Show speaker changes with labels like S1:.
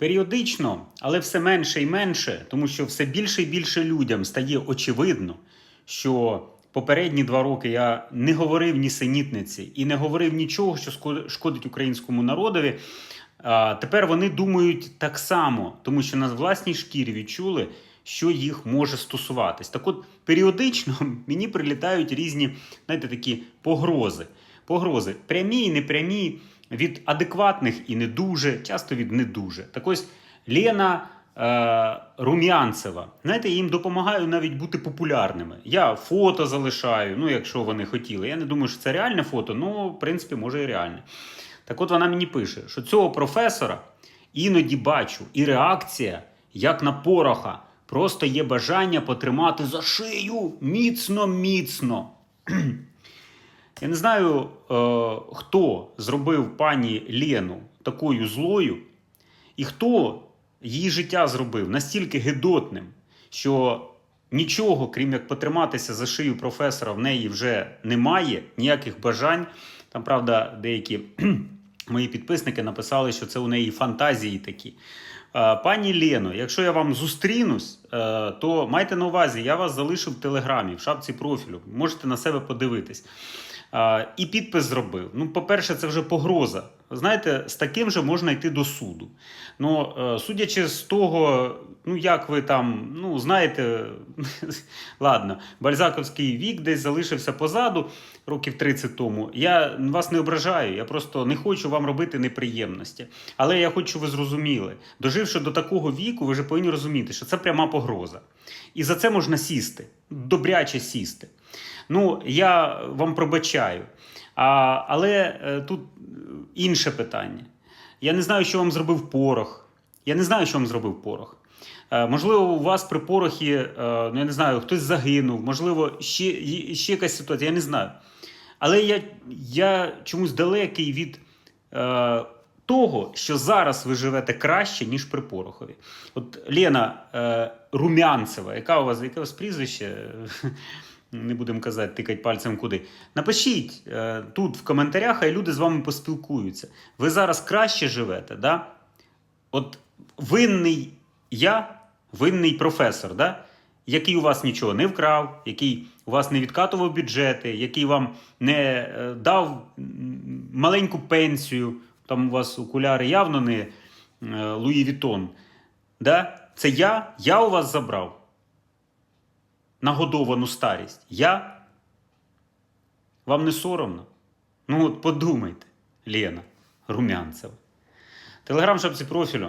S1: Періодично, але все менше і менше, тому що все більше і більше людям стає очевидно, що попередні два роки я не говорив ні синітниці і не говорив нічого, що шкодить українському народові. Тепер вони думають так само, тому що на власній шкірі відчули, що їх може стосуватись. Так от періодично мені прилітають різні, знаєте, такі погрози. Погрози прямі і непрямі, від адекватних і не дуже, часто від не дуже. Так ось Лена е, Рум'янцева. Знаєте, я їм допомагаю навіть бути популярними. Я фото залишаю, ну якщо вони хотіли. Я не думаю, що це реальне фото, ну, в принципі, може і реальне. Так от вона мені пише, що цього професора іноді бачу, і реакція, як на пороха, просто є бажання потримати за шию міцно, міцно. Я не знаю, е, хто зробив пані Лену такою злою, і хто її життя зробив настільки гидотним, що нічого, крім як потриматися за шию професора, в неї вже немає, ніяких бажань. Там, правда, деякі мої підписники написали, що це у неї фантазії такі. Е, Пані Лено, якщо я вам зустрінусь, е, то майте на увазі, я вас залишив в телеграмі, в шапці профілю. Можете на себе подивитись. І підпис зробив. Ну, по-перше, це вже погроза. Знаєте, з таким же можна йти до суду. Ну, е, судячи з того, ну як ви там, ну знаєте, ладно, бальзаковський вік десь залишився позаду років 30 тому. Я вас не ображаю, я просто не хочу вам робити неприємності. Але я хочу, щоб ви зрозуміли, доживши до такого віку, ви вже повинні розуміти, що це пряма погроза. І за це можна сісти, добряче сісти. Ну, я вам пробачаю. А, але е, тут інше питання. Я не знаю, що вам зробив порох. Я не знаю, що вам зробив порох. Е, можливо, у вас при порохі, е, ну я не знаю, хтось загинув, можливо, ще, ще якась ситуація, я не знаю. Але я, я чомусь далекий від е, того, що зараз ви живете краще, ніж при порохові. От Лена е, Румянцева, яка у вас, яке у вас прізвище? Не будемо казати, тикать пальцем куди. Напишіть е, тут в коментарях, хай люди з вами поспілкуються. Ви зараз краще живете, да? От винний я, винний професор, да? який у вас нічого не вкрав, який у вас не відкатував бюджети, який вам не е, дав маленьку пенсію, там у вас окуляри явно не е, Луї Вітон. Да? Це я, я у вас забрав нагодовану старість. Я? Вам не соромно? Ну от подумайте, Лена Румянцева. Телеграм шапці профілю.